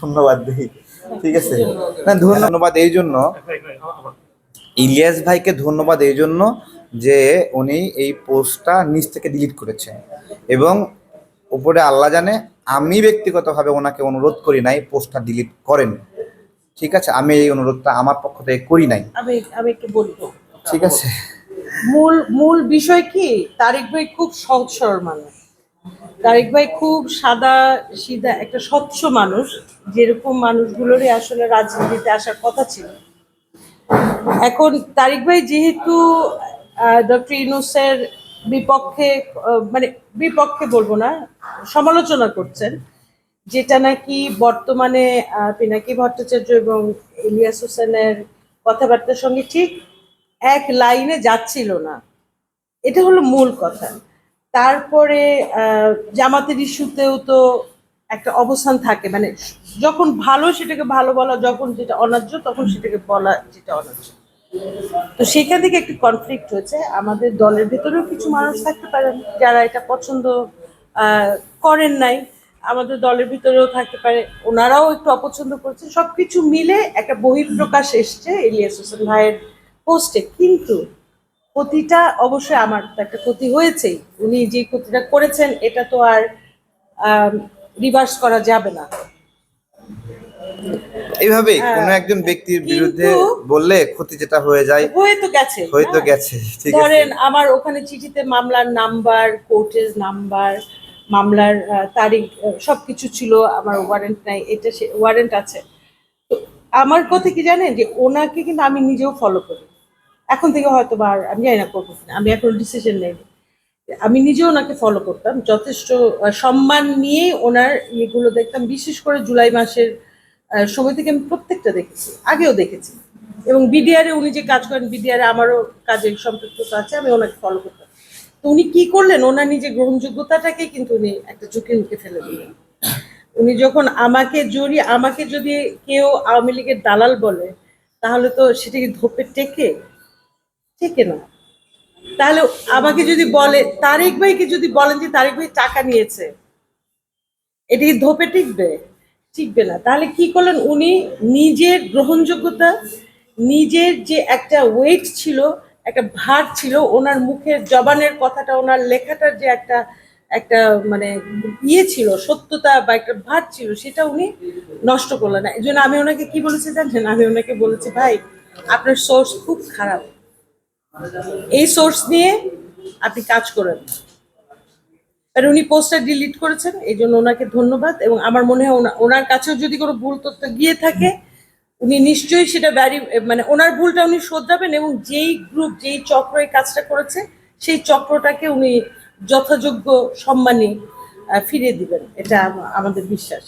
ধন্যবাদ দিই ঠিক আছে? না ধন্যবাদ। এই জন্য ইলিয়াস ভাইকে ধন্যবাদ এই জন্য যে উনি এই পোস্টটা নিচ থেকে ডিলিট করেছেন। এবং উপরে আল্লাহ জানে আমি ব্যক্তিগতভাবে ওনাকে অনুরোধ করি নাই পোস্টটা ডিলিট করেন। ঠিক আছে? আমি এই অনুরোধটা আমার পক্ষ থেকে করি নাই। আমি আমি একটু বলব। ঠিক আছে? মূল মূল বিষয় কি? তারিক ভাই খুব সহজ সরল মানুষ। তারিক ভাই খুব সাদা সিধা একটা স্বচ্ছ মানুষ, যেরকম মানুষগুলোরই আসলে রাজনীতিতে আসার কথা ছিল। এখন তারিক ভাই যেহেতু ডক্টর ইনুসের বিপক্ষে মানে বিপক্ষে বলব না, সমালোচনা করছেন, যেটা নাকি বর্তমানে পিনাকি ভট্টাচার্য এবং ইলিয়াস হোসেনের কথাবার্তার সঙ্গে ঠিক এক লাইনে যাচ্ছিল না। এটা হলো মূল কথা। তারপরে জামাতের ইস্যুতেও তো একটা অবস্থান থাকে। মানে যখন ভালো সেটাকে ভালো বলা, যখন যেটা অনার্য, তখন সেটাকে বলা যেটা অন্যায্য তো সেখান থেকে একটু কনফ্লিক্ট হয়েছে। আমাদের দলের ভেতরেও কিছু মানুষ থাকতে পারেন যারা এটা পছন্দ করেন নাই। আমাদের দলের ভিতরেও থাকতে পারে। ওনারাও একটু অপছন্দ করছে সব কিছু মিলে একটা বহিঃপ্রকাশ এসছে ইলিয়াস হোসেন ভাইয়ের পোস্টে কিন্তু ক্ষতিটা অবশ্যই আমার তো একটা ক্ষতি হয়েছেই। উনি যে ক্ষতিটা করেছেন এটা তো আর রিভার্স করা যাবে না। এইভাবে হ্যাঁ, কোনো একজন ব্যক্তির বিরুদ্ধে বললে ক্ষতি যেটা হয়ে যায় হয়ে তো গেছে। হয়ে তো গেছে ঠিক আছে। ধরেন আমার ওখানে চিঠিতে মামলার নাম্বার কোর্টের নাম্বার মামলার তারিখ সবকিছু ছিল আমার ওয়ারেন্ট নাই এটা সে ওয়ারেন্ট আছে। তো আমার কথা কি জানেন? যে ওনাকে কিন্তু আমি নিজেও ফলো করি। এখন থেকে হয়তো বা আমি জানি না করব আমি এখন ডিসিশন নেই আমি নিজেও ওনাকে ফলো করতাম, যথেষ্ট সম্মান নিয়ে ওনার ইয়েগুলো দেখতাম, বিশেষ করে জুলাই মাসের সময় থেকে আমি প্রত্যেকটা দেখেছি, আগেও দেখেছি। এবং বিডিআরে উনি যে কাজ করেন বিডিআরে আমারও কাজের সম্পৃক্ততা আছে, আমি ওনাকে ফলো করতাম। তো উনি কি করলেন, ওনার নিজের গ্রহণযোগ্যতাটাকে কিন্তু উনি একটা ঝুঁকির মুখে ফেলে দিলেন। উনি যখন আমাকে জড়িয়ে আমাকে যদি কেউ আওয়ামী লীগের দালাল বলে, তাহলে তো সেটা কি ধোপে টেকে টেকে না তাহলে আমাকে যদি বলে, তারেক ভাইকে যদি বলেন যে তারেক ভাই টাকা নিয়েছে, এটি ধোপে টিকবে? টিকবে না। তাহলে কি করলেন? উনি নিজের গ্রহণযোগ্যতা, নিজের যে একটা ওয়েট ছিল, একটা ভার ছিল, ওনার মুখের জবানের কথাটা, ওনার লেখাটার যে একটা একটা মানে ইয়ে ছিল, সত্যতা বা একটা ভার ছিল, সেটা উনি নষ্ট করলেন না। এই জন্য আমি ওনাকে কি বলেছি জানেন? আমি ওনাকে বলেছি, ভাই, আপনার সোর্স খুব খারাপ। এই সোর্স নিয়ে আপনি কাজ করেন। আর উনি পোস্টটা ডিলিট করেছেন, এই জন্য ওনাকে ধন্যবাদ এবং আমার মনে হয় ওনার কাছেও যদি কোনো ভুল তথ্য গিয়ে থাকে, উনি নিশ্চয়ই সেটা ব্যারি মানে ওনার ভুলটা উনি শোধরাবেন এবং যেই গ্রুপ যেই চক্র এই কাজটা করেছে, সেই চক্রটাকে উনি যথাযোগ্য সম্মানে ফিরিয়ে দিবেন। এটা আমাদের বিশ্বাস।